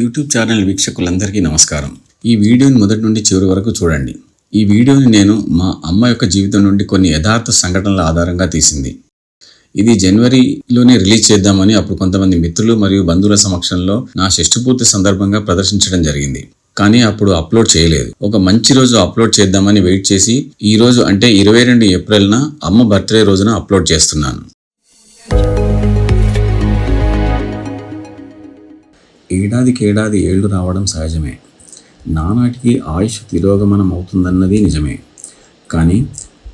YouTube channel వీక్షకులందరికీ నమస్కారం. ఈ వీడియోని మొదటి నుండి చివరి వరకు చూడండి. ఈ వీడియోని నేను మా అమ్మ యొక్క జీవితం నుండి కొన్ని యథార్థ సంఘటనల ఆధారంగా తీసింది. ఇది జనవరిలోనే రిలీజ్ చేద్దామని అప్పుడు కొంతమంది మిత్రులు మరియు బంధువుల సమక్షంలో నా షష్ఠపూర్తి సందర్భంగా ప్రదర్శించడం జరిగింది. కానీ అప్పుడు అప్లోడ్ చేయలేదు. ఒక మంచి రోజు అప్లోడ్ చేద్దామని వెయిట్ చేసి ఈ రోజు అంటే ఇరవై రెండు ఏప్రిల్న అమ్మ బర్త్డే రోజున అప్లోడ్ చేస్తున్నాను. ఏడాదికి ఏడాది ఏళ్ళు రావడం సహజమే. నానాటికి ఆయుష్ తిరోగమనం అవుతుందన్నది నిజమే. కానీ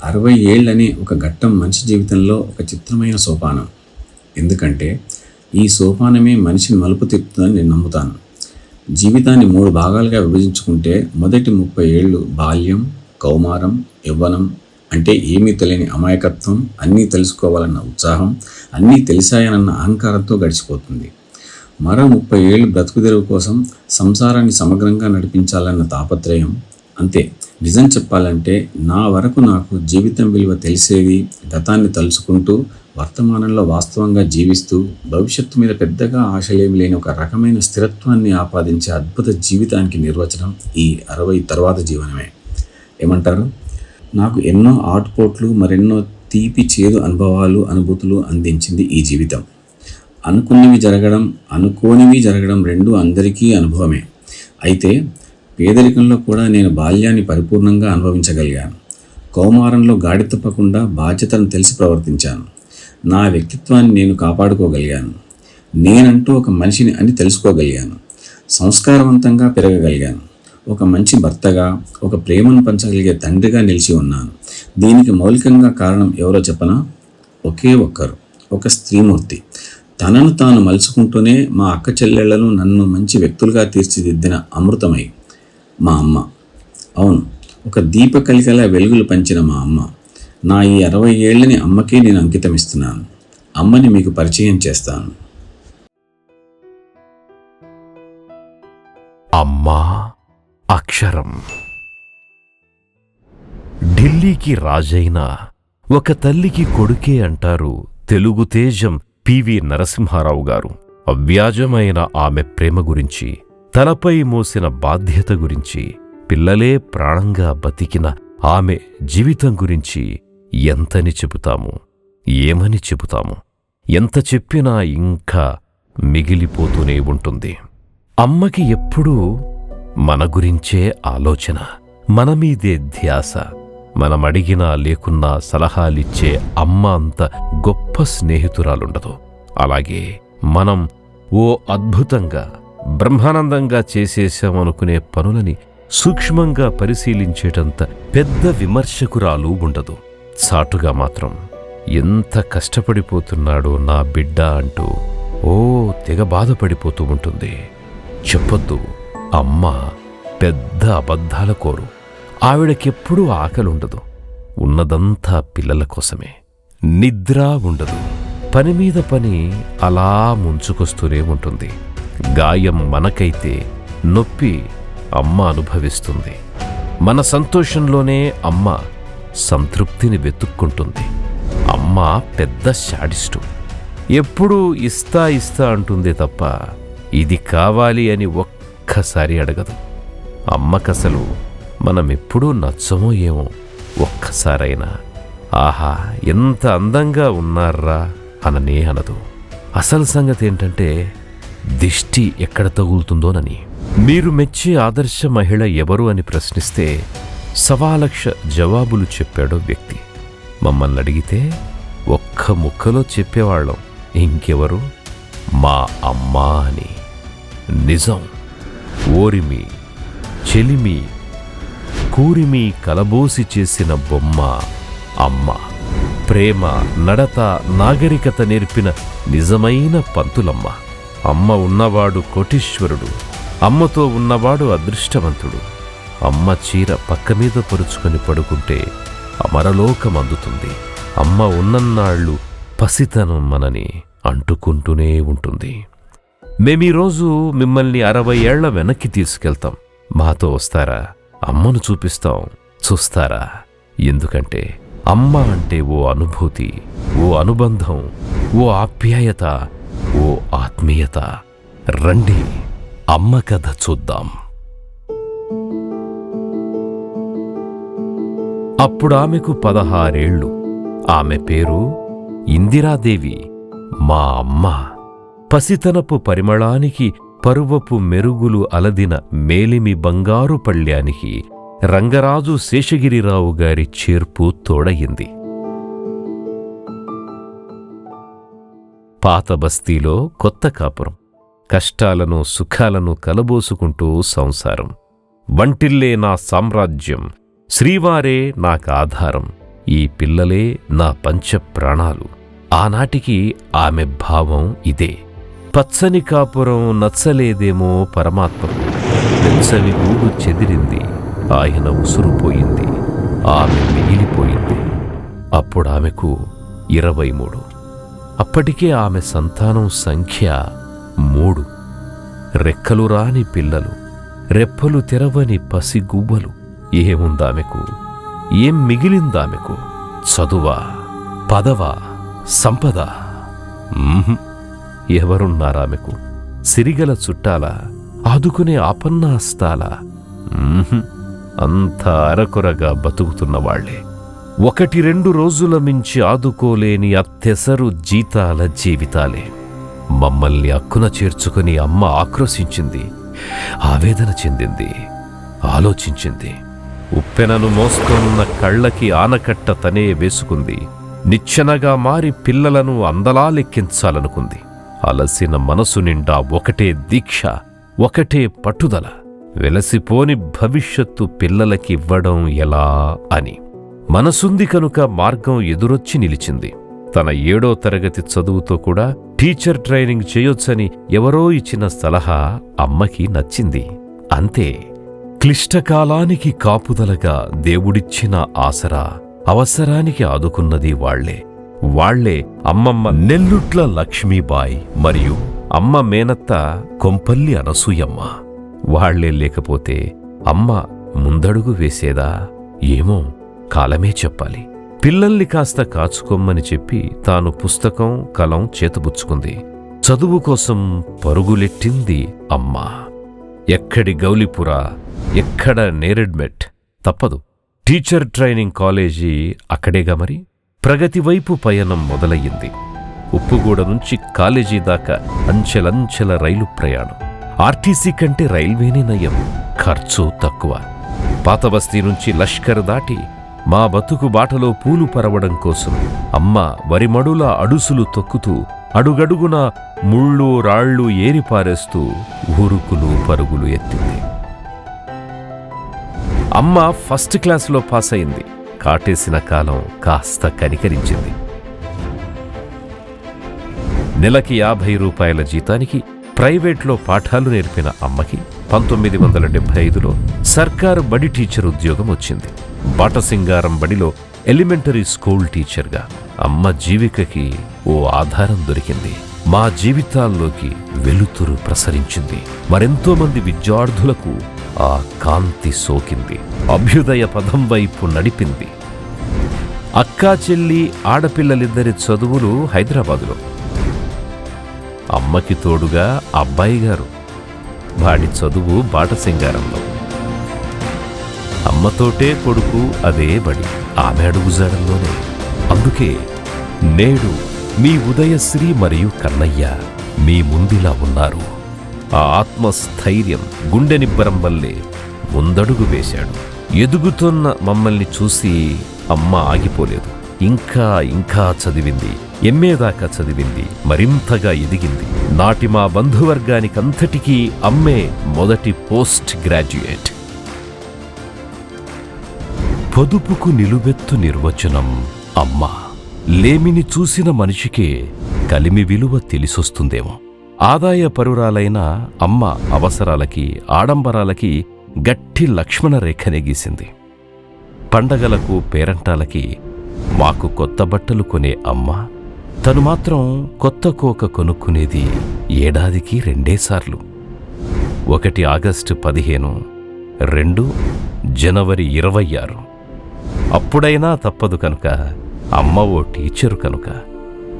అరవై ఏళ్ళనే ఒక ఘట్టం మనిషి జీవితంలో ఒక చిత్రమైన సోపానం. ఎందుకంటే ఈ సోపానమే మనిషిని మలుపు తిప్పుతుందని నేను నమ్ముతాను. జీవితాన్ని మూడు భాగాలుగా విభజించుకుంటే మొదటి ముప్పై ఏళ్ళు బాల్యం కౌమారం యవ్వనం అంటే ఏమీ తెలియని అమాయకత్వం అన్నీ తెలుసుకోవాలన్న ఉత్సాహం అన్నీ తెలిసాయనన్న అహంకారంతో గడిచిపోతుంది. మరో ముప్పై ఏళ్ళు బ్రతుకు తెరువు కోసం సంసారాన్ని సమగ్రంగా నడిపించాలన్న తాపత్రయం. అంతే. నిజం చెప్పాలంటే నా వరకు నాకు జీవితం విలువ తెలిసేది గతాన్ని తలుచుకుంటూ వర్తమానంలో వాస్తవంగా జీవిస్తూ భవిష్యత్తు మీద పెద్దగా ఆశలేమి లేని ఒక రకమైన స్థిరత్వాన్ని ఆపాదించే అద్భుత జీవితానికి నిర్వచనం ఈ అరవై తర్వాత జీవనమే. ఏమంటారు? నాకు ఎన్నో ఆటుపోట్లు మరెన్నో తీపి చేదు అనుభవాలు అనుభూతులు అందించింది ఈ జీవితం. అనుకున్నవి జరగడం అనుకోనివి జరగడం రెండు అందరికీ అనుభవమే. అయితే పేదరికంలో కూడా నేను బాల్యాన్ని పరిపూర్ణంగా అనుభవించగలిగాను. కౌమారంలో గాడి తప్పకుండా బాధ్యతను తెలిసి ప్రవర్తించాను. నా వ్యక్తిత్వాన్ని నేను కాపాడుకోగలిగాను. నేనంటూ ఒక మనిషిని అని తెలుసుకోగలిగాను. సంస్కారవంతంగా పెరగగలిగాను. ఒక మంచి భర్తగా ఒక ప్రేమను పంచగలిగే తండ్రిగా నిలిచి ఉన్నాను. దీనికి మౌలికంగా కారణం ఎవరో చెప్పనా? ఒకే ఒక్కరు. ఒక స్త్రీమూర్తి. తనను తాను మలుచుకుంటూనే మా అక్క చెల్లెళ్ళను నన్ను మంచి వ్యక్తులుగా తీర్చిదిద్దిన అమృతమై మా అమ్మ. అవును ఒక దీప కలికల వెలుగులు పంచిన మా అమ్మ. నా ఈ అరవై ఏళ్ళని అమ్మకే నేను అంకితమిస్తున్నాను. అమ్మని మీకు పరిచయం చేస్తాను. అమ్మా అక్షరం. ఢిల్లీకి రాజైన ఒక తల్లికి కొడుకే అంటారు తెలుగు తేజం. పివి నరసింహారావు గారు. అవ్యాజమైన ఆమె ప్రేమ గురించి తలపై మోసిన బాధ్యత గురించి పిల్లలే ప్రాణంగా బతికిన ఆమె జీవితం గురించి ఎంతని చెబుతాము ఏమని చెబుతాము? ఎంత చెప్పినా ఇంకా మిగిలిపోతూనే ఉంటుంది. అమ్మకి ఎప్పుడూ మన గురించే ఆలోచన మన మీదే ధ్యాస. మనమడిగినా లేకున్నా సలహాలిచ్చే అమ్మ అంత గొప్ప స్నేహితురాలుండదు. అలాగే మనం ఓ అద్భుతంగా బ్రహ్మానందంగా చేసేసామనుకునే పనులని సూక్ష్మంగా పరిశీలించేటంత పెద్ద విమర్శకురాలు ఉండదు. చాటుగా మాత్రం ఎంత కష్టపడిపోతున్నాడో నా బిడ్డ అంటూ ఓ తెగ బాధపడిపోతూ ఉంటుంది. చెప్పొద్దు అమ్మ పెద్ద అబద్ధాల కోరు. ఆవిడకెప్పుడూ ఆకలి ఉండదు ఉన్నదంతా పిల్లల కోసమే. నిద్ర ఉండదు. పని మీద పని అలా ముంచుకొస్తూనే ఉంటుంది. గాయం మనకైతే నొప్పి అమ్మ అనుభవిస్తుంది. మన సంతోషంలోనే అమ్మ సంతృప్తిని వెతుక్కుంటుంది. అమ్మ పెద్ద శాడిస్టు. ఎప్పుడూ ఇస్తా ఇస్తా అంటుందే తప్ప ఇది కావాలి అని ఒక్కసారి అడగదు. అమ్మకసలు మనమెప్పుడూ నచ్చమో ఏమో ఒక్కసారైనా. ఆహా ఎంత అందంగా ఉన్నారా అననే అనదు. అసలు సంగతి ఏంటంటే దిష్టి ఎక్కడ తగులుతుందోనని. మీరు మెచ్చే ఆదర్శ మహిళ ఎవరు అని ప్రశ్నిస్తే సవాలక్ష జవాబులు చెప్పాడో వ్యక్తి. మమ్మల్ని అడిగితే ఒక్క ముక్కలో చెప్పేవాళ్ళం. ఇంకెవరు? మా అమ్మా అని. నిజం. ఓరిమి చెలిమి కూరిమి కలబోసి చేసిన బొమ్మ అమ్మ. ప్రేమ నడత నాగరికత నేర్పిన నిజమైన పంతులమ్మ. అమ్మ ఉన్నవాడు కోటీశ్వరుడు అమ్మతో ఉన్నవాడు అదృష్టవంతుడు. అమ్మ చీర పక్క మీద పరుచుకొని పడుకుంటే అమరలోకం అందుతుంది. అమ్మ ఉన్నన్నాళ్ళు పసితనం మనని అంటుకుంటూనే ఉంటుంది. మేమీరోజు మిమ్మల్ని అరవై ఏళ్ళ వెనక్కి తీసుకెళ్తాం. మాతో వస్తారా? అమ్మను చూపిస్తాం. చూస్తారా? ఎందుకంటే అమ్మ అంటే ఓ అనుభూతి ఓ అనుబంధం ఓ ఆప్యాయత ఓ ఆత్మీయత. రండి అమ్మ కథ చూద్దాం. అప్పుడు ఆమెకు పదహారేళ్ళు. ఆమె పేరు ఇందిరాదేవి మా అమ్మ. పసితనపు పరిమళానికి పరువపు మెరుగులు అలదిన మేలిమి బంగారు పళ్ళ్యానికి రంగరాజు శేషగిరిరావు గారి చేర్పు తోడయింది. పాత బస్తీలో కొత్త కాపురం. కష్టాలను సుఖాలను కలబోసుకుంటూ సంసారం. వంటిల్లే నా సామ్రాజ్యం శ్రీవారే నాకాధారం ఈ పిల్లలే నా పంచ ప్రాణాలు ఆనాటికి ఆమె భావం ఇదే. పచ్చని కాపురం నచ్చలేదేమో పరమాత్మకు వెచ్చని గూడు చెదిరింది. ఆయన ఉసురుపోయింది. ఆమె మిగిలిపోయింది. అప్పుడు ఆమెకు ఇరవై మూడు. అప్పటికే ఆమె సంతానం సంఖ్య మూడు. రెక్కలు రాని పిల్లలు రెప్పలు తెరవని పసిగువ్వలు. ఏముందామెకు? ఏం మిగిలిందామెకు? చదువా? పదవా? సంపద? మ్మ్హ్. ఎవరున్నారామెకు సిరిగల చుట్టాల ఆదుకునే ఆపన్నాస్తాల. మ్మ్హ్. అంతా అరకొరగా బతుకుతున్నవాళ్ళే ఒకటి రెండు రోజుల మించి ఆదుకోలేని అత్తెసరు జీతాల జీవితాలే. మమ్మల్ని అక్కున చేర్చుకుని అమ్మ ఆక్రోశించింది ఆవేదన చెందింది ఆలోచించింది. ఉప్పెనను మోస్తున్న కళ్ళకి ఆనకట్ట తనే వేసుకుంది నిచ్చెనగా మారి పిల్లలను అందలా లెక్కించాలనుకుంది అలసిన మనసు నిండా ఒకటే దీక్ష ఒకటే పట్టుదల. వెలసిపోని భవిష్యత్తు పిల్లలకివ్వడం ఎలా అని. మనసుంది కనుక మార్గం ఎదురొచ్చి నిలిచింది. తన ఏడో తరగతి చదువుతో కూడా టీచర్ ట్రైనింగ్ చేయొచ్చని ఎవరో ఇచ్చిన సలహా అమ్మకి నచ్చింది. అంతే క్లిష్టకాలానికి కాపుదలగా దేవుడిచ్చిన ఆసరా అవసరానికి ఆదుకున్నది వాళ్ళే. వాళ్ళే అమ్మమ్మ నెల్లుట్ల లక్ష్మీబాయ్ మరియు అమ్మ మేనత్త కొంపల్లి అనసూయమ్మ. వాళ్ళే లేకపోతే అమ్మ ముందడుగు వేసేదా? ఏమో కాలమే చెప్పాలి. పిల్లల్ని కాస్త కాచుకోమ్మని చెప్పి తాను పుస్తకం కలం చేతబుచ్చుకుంది. చదువు కోసం పరుగులెట్టింది అమ్మ. ఎక్కడి గౌలిపుర ఎక్కడ నేరెడ్మెట్? తప్పదు. టీచర్ ట్రైనింగ్ కాలేజీ అక్కడేగా మరి? ప్రగతి వైపు పయనం మొదలయ్యింది. ఉప్పుగూడ నుంచి కాలేజీ దాకా అంచెలంచెల రైలు ప్రయాణం. ఆర్టీసీ కంటే రైల్వేనే నయం ఖర్చు తక్కువ. పాతబస్తీ నుంచి లష్కర్ దాటి మా బతుకు బాటలో పూలు పరవడం కోసం అమ్మ వరిమడుల అడుసులు తొక్కుతూ అడుగడుగున ముళ్ళు రాళ్ళు ఏరిపారేస్తూ ఊరుకులు పరుగులు ఎత్తింది. అమ్మ ఫస్ట్ క్లాసులో పాస్ అయింది కాటేసిన కాలం కాస్త కనికరించింది. నెలకి యాభై రూపాయల జీతానికి ప్రైవేట్లో పాఠాలు నేర్పిన అమ్మకి పంతొమ్మిది వందల డెబ్బై ఐదులో సర్కారు బడి టీచర్ ఉద్యోగం వచ్చింది. బాటసింగారం బడిలో ఎలిమెంటరీ స్కూల్ టీచర్గా అమ్మ జీవికకి ఓ ఆధారం దొరికింది. మా జీవితాల్లోకి వెలుతురు ప్రసరించింది. మరెంతో మంది విద్యార్థులకు ఆ కాంతి సోకింది. అభ్యుదయ పదం వైపు నడిపింది. అక్కా చెల్లి ఆడపిల్లలిద్దరి చదువులు హైదరాబాదులో. అమ్మకి తోడుగా అబ్బాయి గారు. వాడి చదువు బాటసింగారంలో. అమ్మతోటే కొడుకు అదే బడి. ఆమె అడుగుజాడల్లోనే. అందుకే నేడు మీ ఉదయశ్రీ మరియు కన్నయ్య మీ ముందిలా ఉన్నారు. ఆ ఆత్మస్థైర్యం గుండెనిబ్బరం వల్లే ముందడుగు వేశాడు. ఎదుగుతున్న మమ్మల్ని చూసి అమ్మ ఆగిపోలేదు. ఇంకా ఇంకా చదివింది. ఎంఏ దాకా చదివింది. మరింతగా ఎదిగింది. నాటి మా బంధువర్గానికంతటికీ అమ్మే మొదటి పోస్ట్ గ్రాడ్యుయేట్. పొదుపుకు నిలువెత్తు నిర్వచనం అమ్మ. లేమిని చూసిన మనిషికే కలిమి విలువ తెలిసొస్తుందేమో. ఆదాయ పరురాలైన అమ్మ అవసరాలకి ఆడంబరాలకి గట్టి లక్ష్మణ రేఖ గీసింది. పండగలకు పేరంటాలకి మాకు కొత్త బట్టలు కొనే అమ్మ తను మాత్రం కొత్త కోక కొనుక్కునేది ఏడాదికి రెండేసార్లు ఒకటి ఆగస్టు పదిహేను రెండు జనవరి ఇరవై ఆరు. అప్పుడైనా తప్పదు కనుక అమ్మ ఓ టీచరు కనుక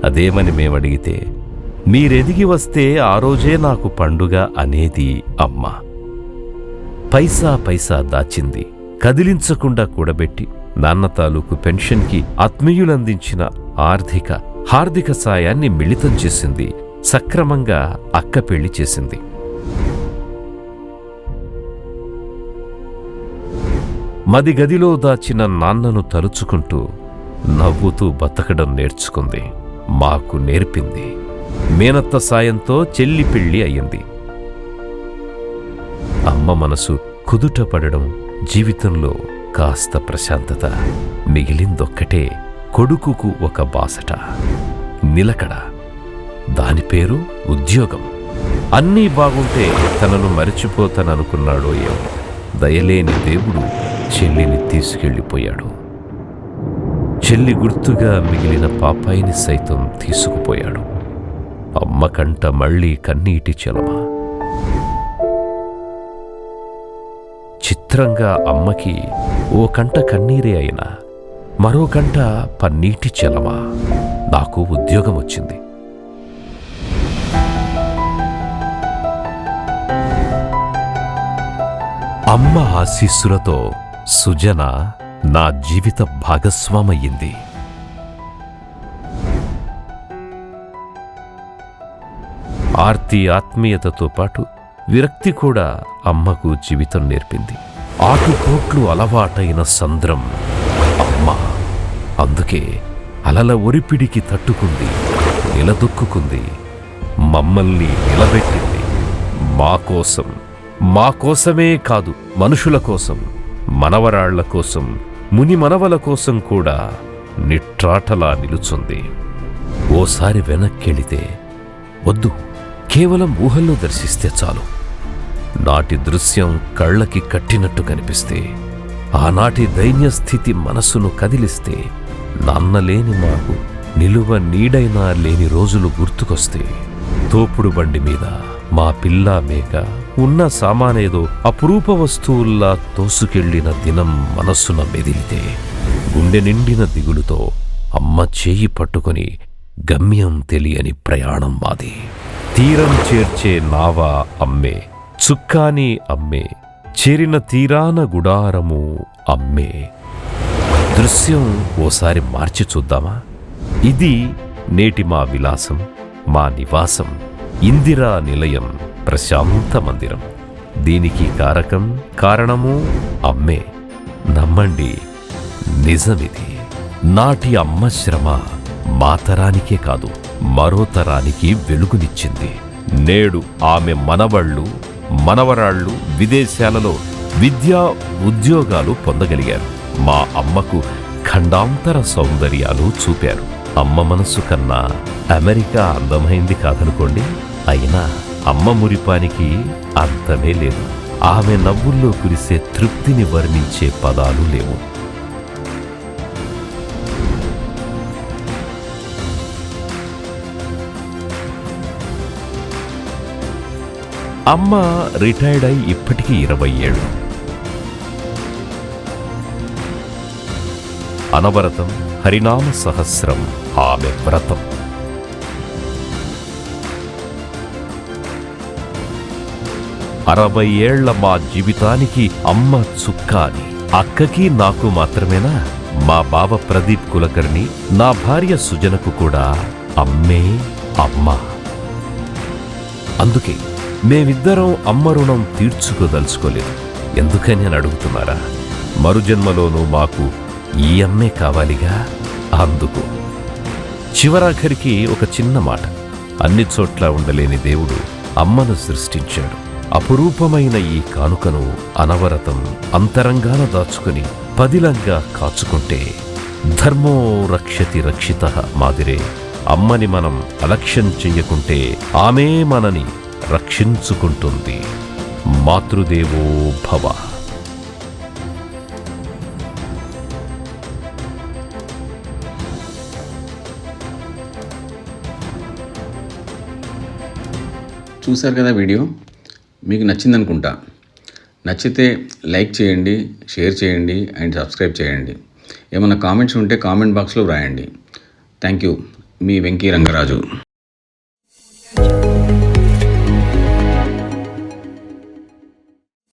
అదేమని మేమడిగితే మీరెదిగి వస్తే ఆ రోజే నాకు పండుగ అనేది అమ్మ. పైసా పైసా దాచింది. కదిలించకుండా కూడబెట్టి నాన్న తాలూకు పెన్షన్కి ఆత్మీయులందించిన ఆర్థిక హార్దిక సాయాన్ని మిళితం చేసింది. సక్రమంగా అక్క పెళ్ళి చేసింది. మది గదిలో దాచిన నాన్నను తలుచుకుంటూ నవ్వుతూ బతకడం నేర్చుకుంది. మాకు నేర్పింది. మేనత్త సాయంతో చెల్లి పెళ్ళి అయ్యింది. అమ్మ మనసు కుదుట పడడం జీవితంలో కాస్త ప్రశాంతత. మిగిలిందొక్కటే కొడుకుకు ఒక బాసట. నిలకడ. దాని పేరు ఉద్యోగం. అన్నీ బాగుంటే తనను మరిచిపోతాననుకున్నాడో ఏమో. దయలేని దేవుడు చెల్లిని తీసుకెళ్ళిపోయాడు. చెల్లి గుర్తుగా మిగిలిన పాపాయిని సైతం తీసుకుపోయాడు. అమ్మ కంట మళ్ళీ కన్నీటి చెలమ. చిత్రంగా అమ్మకి ఓ కంట కన్నీరే అయినా మరో కంట పన్నీటి చెలమ. నాకు ఉద్యోగం వచ్చింది. అమ్మ ఆశీస్సులతో సుజన నా జీవిత భాగస్వామయ్యింది. ఆర్తి ఆత్మీయతతో పాటు విరక్తి కూడా అమ్మకు జీవితం నేర్పింది. ఆటుపోట్లు అలవాటైన సంద్రం. అమ్మ! అందుకే అలల ఒరిపిడికి తట్టుకుంది నిలదొక్కుంది మమ్మల్ని నిలబెట్టింది. మా కోసం మా కోసమే కాదు మనుషుల కోసం మనవరాళ్ళ కోసం ముని మనవల కోసం కూడా నిట్రాటలా నిలుచుంది. ఓసారి వెనక్కెళితే వద్దు. కేవలం ఊహల్లో దర్శిస్తే చాలు. నాటి దృశ్యం కళ్ళకి కట్టినట్టు కనిపిస్తే ఆనాటి దైన్య స్థితి మనస్సును కదిలిస్తే నాన్నలేని మాకు నిలువ నీడైనా లేని రోజులు గుర్తుకొస్తే తోపుడు బండి మీద మా పిల్ల మేక ఉన్న సామానేదో అపురూప వస్తువుల్లా తోసుకెళ్ళిన దినం మనస్సున మెదిలితే గుండె నిండిన దిగులుతో అమ్మ చేయి పట్టుకొని గమ్యం తెలియని ప్రయాణం మాది. తీరం చేర్చే నావా అమ్మే చుక్కాని అమ్మే చేరిన తీరాన గుడారము అమ్మే. దృశ్యం ఓసారి మార్చి చూద్దామా? ఇది నేటి మా విలాసం మా నివాసం ఇందిరా నిలయం ప్రశాంత మందిరం. దీనికి కారకం కారణము అమ్మే. నమ్మండి నిజమిది. నాటి అమ్మ శ్రమ మాతరానికే కాదు. మరో తరానికి వెలుగునిచ్చింది. నేడు ఆమె మనవళ్ళు మనవరాళ్ళు విదేశాలలో విద్యా ఉద్యోగాలు పొందగలిగారు. మా అమ్మకు ఖండాంతర సౌందర్యాలు చూపారు. అమ్మ మనసు కన్నా అమెరికా అందమైంది కాదనుకోండి? అయినా అమ్మ మురిపానికి అంతమే లేదు. ఆమె నవ్వుల్లో కురిసే తృప్తిని వర్ణించే పదాలు లేవు. అమ్మ రిటైర్డ్ అయి ఇప్పటికీ ఇరవై ఏళ్ళు అనవరతం హరినామ సహస్రం ఆమె వ్రతం. అరవై ఏళ్ళ మా జీవితానికి అమ్మ చుక్కాని అక్కకి నాకు మాత్రమేనా? మా బావ ప్రదీప్ కులకర్ణి నా భార్య సుజనకు కూడా అమ్మే అమ్మ. అందుకే మేమిద్దరం అమ్మ రుణం తీర్చుకోదలుచుకోలేదు. ఎందుకని అని అడుగుతున్నారా? మరుజన్మలోనూ మాకు ఈ అమ్మే కావాలిగా? అందుకు. చివరాఖరికి ఒక చిన్న మాట. అన్ని చోట్ల ఉండలేని దేవుడు అమ్మను సృష్టించాడు. అపురూపమైన ఈ కానుకను అనవరతం అంతరంగాన దాచుకుని పదిలంగా కాచుకుంటే ధర్మో రక్షతి రక్షిత మాదిరే. అమ్మని మనం అలక్ష్యం చెయ్యకుంటే ఆమె మనని రక్షించుకుంటుంది. మాతృదేవో భవ. చూశారు కదా వీడియో? మీకు నచ్చిందనుకుంటా. నచ్చితే లైక్ చేయండి షేర్ చేయండి అండ్ సబ్స్క్రైబ్ చేయండి. ఏమైనా కామెంట్స్ ఉంటే కామెంట్ బాక్స్లో వ్రాయండి. Thank you. Me Venky Rangaraju.